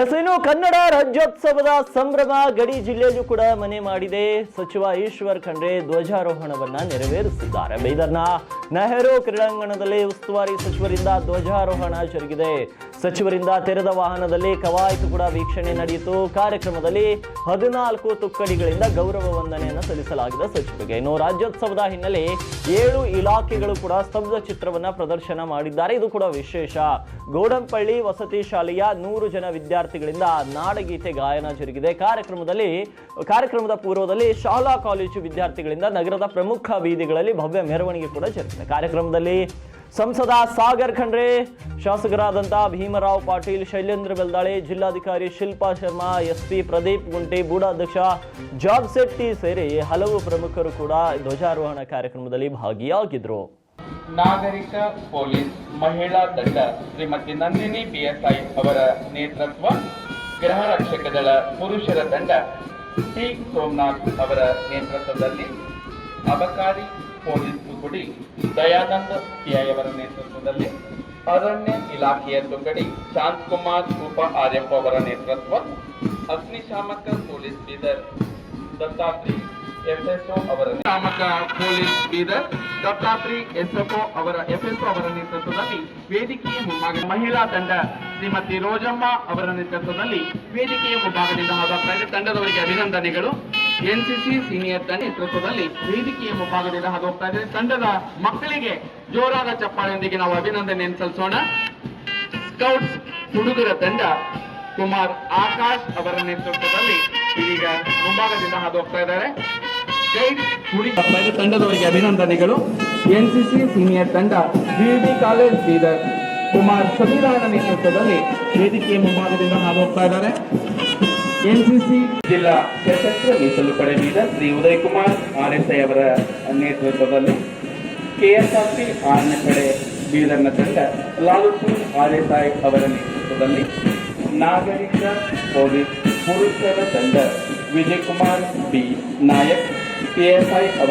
ಇನ್ನು ಕನ್ನಡ ರಾಜ್ಯೋತ್ಸವದ ಸಂಭ್ರಮ ಗಡಿ ಜಿಲ್ಲೆಯಲ್ಲೂ ಕೂಡ ಮನೆ ಮಾಡಿದೆ. ಸಚಿವ ಈಶ್ವರ್ ಖಂಡ್ರೆ ಧ್ವಜಾರೋಹಣವನ್ನ ನೆರವೇರಿಸಿದ್ದಾರೆ. ಬೀದರ್ನ ನೆಹರು ಕ್ರೀಡಾಂಗಣದಲ್ಲಿ ಉಸ್ತುವಾರಿ ಸಚಿವರಿಂದ ಧ್ವಜಾರೋಹಣ ಜರುಗಿದೆ. ಸಚಿವರಿಂದ ತೆರೆದ ವಾಹನದಲ್ಲಿ ಕವಾಯತು ಕೂಡ ವೀಕ್ಷಣೆ ನಡೆಯಿತು. ಕಾರ್ಯಕ್ರಮದಲ್ಲಿ ಹದಿನಾಲ್ಕು ತುಕ್ಕಡಿಗಳಿಂದ ಗೌರವ ವಂದನೆಯನ್ನು ಸಲ್ಲಿಸಲಾಗಿದೆ ಸಚಿವರಿಗೆ. ಇನ್ನು ರಾಜ್ಯೋತ್ಸವದ ಹಿನ್ನೆಲೆ ಏಳು ಇಲಾಖೆಗಳು ಕೂಡ ಸ್ತಬ್ಧ ಚಿತ್ರವನ್ನ ಪ್ರದರ್ಶನ ಮಾಡಿದ್ದಾರೆ. ಇದು ಕೂಡ ವಿಶೇಷ. ಗೋಡಂಪಳ್ಳಿ ವಸತಿ ಶಾಲೆಯ ನೂರು ಜನ ವಿದ್ಯಾರ್ಥಿಗಳಿಂದ ನಾಡಗೀತೆ ಗಾಯನ ಜರುಗಿದೆ. ಕಾರ್ಯಕ್ರಮದಲ್ಲಿ, ಕಾರ್ಯಕ್ರಮದ ಪೂರ್ವದಲ್ಲಿ ಶಾಲಾ ಕಾಲೇಜು ವಿದ್ಯಾರ್ಥಿಗಳಿಂದ ನಗರದ ಪ್ರಮುಖ ಬೀದಿಗಳಲ್ಲಿ ಭವ್ಯ ಮೆರವಣಿಗೆ ಕೂಡ ಜರುಗಿದೆ. ಕಾರ್ಯಕ್ರಮದಲ್ಲಿ ಸಂಸದ ಸಾಗರ್ ಖಂಡ್ರೆ ಶಾಸಕರಾದಂಥ ಭೀಮರಾವ್ ಪಾಟೀಲ್, ಶೈಲೇಂದ್ರ ಬೆಲ್ದಾಳೆ, ಜಿಲ್ಲಾಧಿಕಾರಿ ಶಿಲ್ಪಾ ಶರ್ಮಾ ಎಸ್ಪಿ ಪ್ರದೀಪ್ ಗುಂಟಿ, ಬೂಡಾಧ್ಯಕ್ಷ ಜಾಬ್ ಶೆಟ್ಟಿ ಸೇರಿ ಹಲವು ಪ್ರಮುಖರು ಕೂಡ ಧ್ವಜಾರೋಹಣ ಕಾರ್ಯಕ್ರಮದಲ್ಲಿ ಭಾಗಿಯಾಗಿದ್ರು. ನಾಗರಿಕ ಪೊಲೀಸ್ ಮಹಿಳಾ ತಂಡ ಶ್ರೀಮತಿ ನಂದಿನಿ ಬಿಎಸ್ಐ ಅವರ ನೇತೃತ್ವ ಗೃಹ ರಕ್ಷಕ ದಳ ಪುರುಷರ ತಂಡ ಟಿ ಸೋಮನಾಥ್ ಅವರ ನೇತೃತ್ವದಲ್ಲಿ ಅಬಕಾರಿ ಪೊಲೀಸ್ ತುಕುಡಿ ದಯಾನಂದ ಸಿಐ ಅವರ ನೇತೃತ್ವದಲ್ಲಿ ಅರಣ್ಯ ಇಲಾಖೆಯ ತುಕಡಿ ಶಾಂತಕುಮಾರ್ ಉಪ ಆರ್ಯಪ್ಪ ಅವರ ನೇತೃತ್ವ ಅಗ್ನಿಶಾಮಕ ಪೊಲೀಸ್ ಬೀದರ್. ದತ್ತಾತ್ರಿ ಎಫ್ಎಸ್ಒ ಅವರ ಶಾಮಕ ಪೊಲೀಸ್ ಬೀದರ್ ದತ್ತಾತ್ರಿ ಎಸ್ಎಫ್ಒ ಅವರ ಎಫ್ಎಸ್ಒ ಅವರ ನೇತೃತ್ವದಲ್ಲಿ ವೇದಿಕೆಯ ಮುಂಭಾಗ ಮಹಿಳಾ ತಂಡ ಶ್ರೀಮತಿ ರೋಜಮ್ಮ ಅವರ ನೇತೃತ್ವದಲ್ಲಿ ವೇದಿಕೆಯ ಮುಂಭಾಗದಿಂದ ಹಾಗೂ ತಂಡದವರಿಗೆ ಅಭಿನಂದನೆಗಳು. ಎನ್ಸಿಸಿ ಸೀನಿಯರ್ ತಂಡ ನೇತೃತ್ವದಲ್ಲಿ ವೇದಿಕೆಯ ಮುಂಭಾಗದಿಂದ ಹಾದು ಹೋಗ್ತಾ ಇದೆ. ತಂಡದ ಮಕ್ಕಳಿಗೆ ಜೋರಾದ ಚಪ್ಪಾಳೆಯೊಂದಿಗೆ ನಾವು ಅಭಿನಂದನೆ ಸಲ್ಲಿಸೋಣ. ಸ್ಕೌಟ್ಸ್ ಹುಡುಗರ ತಂಡ ಕುಮಾರ್ ಆಕಾಶ್ ಅವರ ನೇತೃತ್ವದಲ್ಲಿ ಇದೀಗ ಮುಂಭಾಗದಿಂದ ಹಾದು ಹೋಗ್ತಾ ಇದ್ದಾರೆ ತಂಡದವರಿಗೆ ಅಭಿನಂದನೆಗಳು. ಎನ್ಸಿಸಿ ಸೀನಿಯರ್ ತಂಡ ಬಿಡಿ ಕಾಲೇಜ್ ಬೀದರ್ ಕುಮಾರ್ ಸಮೀರಾನ ನೇತೃತ್ವದಲ್ಲಿ ವೇದಿಕೆಯ ಮುಂಭಾಗದಿಂದ ಹಾದು ಹೋಗ್ತಾ ಇದ್ದಾರೆ. ಎನ್ಸಿಸಿ ಜಿಲ್ಲಾ ಸಶಸ್ತ್ರ ಮೀಸಲು ಪಡೆ ಬೀದರ್ ಶ್ರೀ ಉದಯ್ ಕುಮಾರ್ ಆರ್ಎಸ್ಐ ಅವರ ನೇತೃತ್ವದಲ್ಲಿ ಕೆಎಸ್ಆರ್ಪಿ ಆರನೇ ಪಡೆ ಬೀದರ್ನ ತಂಡ ಲಾಲುಪುರ್ ಆರ್ಎಸ್ಐ ಅವರ ನೇತೃತ್ವದಲ್ಲಿ ನಾಗರಿಕ ಪೊಲೀಸ್ ಪುರುಷರ ತಂಡ ವಿಜಯ್ ಕುಮಾರ್ ಬಿ ನಾಯಕ್ ಪಿಎಸ್ಐ ಅವರ